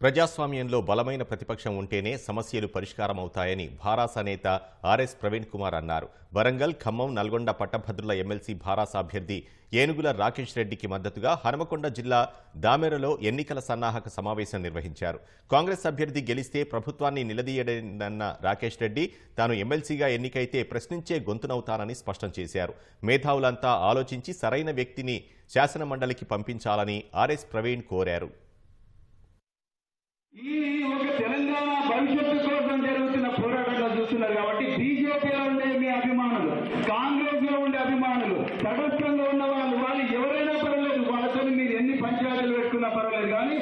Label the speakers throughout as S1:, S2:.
S1: ప్రజాస్వామ్యంలో బలమైన ప్రతిపక్షం ఉంటేనే సమస్యలు పరిష్కారం అవుతాయని భారాస నేత ఆర్ఎస్ ప్రవీణ్ కుమార్ అన్నారు. వరంగల్ ఖమ్మం నల్గొండ పట్టభద్రుల ఎమ్మెల్సీ భారాస అభ్యర్థి ఏనుగుల రాకేష్ రెడ్డికి మద్దతుగా హనుమకొండ జిల్లా దామెరలో ఎన్నికల సన్నాహక సమావేశం నిర్వహించారు. కాంగ్రెస్ అభ్యర్థి గెలిస్తే ప్రభుత్వాన్ని నిలదీయడన్న రాకేష్ రెడ్డి తాను ఎమ్మెల్సీగా ఎన్నికైతే ప్రశ్నించే గొంతునవుతానని స్పష్టం చేశారు. మేధావులంతా ఆలోచించి సరైన వ్యక్తిని శాసనమండలికి పంపించాలని ఆర్ఎస్ ప్రవీణ్ కోరారు.
S2: ఈ ఒక తెలంగాణ భవిష్యత్తు కోసం జరుగుతున్న పోరాటంగా చూస్తున్నారు కాబట్టి బీజేపీలో ఉండే మీ అభిమానులు కాంగ్రెస్లో ఉండే అభిమానులు తటస్థంగా ఉన్న వాళ్ళు వాళ్ళు ఎవరైనా పర్వాలేదు వాళ్ళతో మీరు ఎన్ని పంచాయతీలు పెట్టుకున్నా పర్వాలేదు కానీ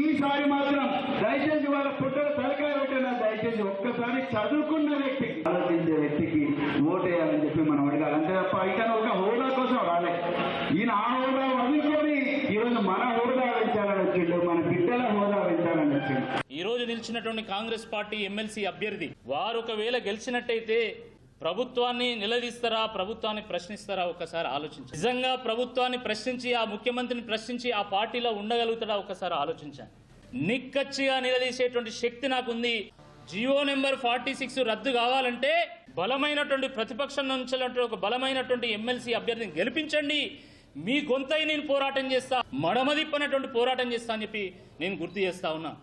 S2: ఈసారి మాత్రం దయచేసి వాళ్ళ పుట్టల తలకాయ పెట్టిన దయచేసి ఒక్కసారి చదువుకున్న వ్యక్తికి ఆలోచించే వ్యక్తికి ఓటేయాలని చెప్పి మనం అడగాలి. అంతే తప్ప ఇక ఒక హోదా కోసం రాలే ఈయన ఆ హోదా వదులుకొని ఈరోజు మన హోదా పెంచాలని వచ్చిండు మన బిడ్డల హోదా పెంచాలని వచ్చిండు
S3: గెలిచినటువంటి కాంగ్రెస్ పార్టీ ఎమ్మెల్సీ అభ్యర్థి. వారు ఒకవేళ గెలిచినట్టయితే ప్రభుత్వాన్ని నిలదీస్తారా ప్రభుత్వాన్ని ప్రశ్నిస్తారా? ఒకసారి ఆలోచించండి. నిజంగా ప్రభుత్వాన్ని ప్రశ్నించి ఆ ముఖ్యమంత్రిని ప్రశ్నించి ఆ పార్టీలో ఉండగలుగుతాడా? ఒకసారి ఆలోచించండి. నిక్కచ్చిగా నిలదీసేటువంటి శక్తి నాకుంది. జియో నెంబర్ ఫార్టీ సిక్స్ రద్దు కావాలంటే బలమైనటువంటి ప్రతిపక్షం నుంచి ఒక బలమైనటువంటి ఎమ్మెల్సీ అభ్యర్థిని గెలిపించండి. మీ గొంతై నేను పోరాటం చేస్తా మడమదిప్పనటువంటి పోరాటం చేస్తా అని చెప్పి నేను గుర్తు చేస్తా ఉన్నా.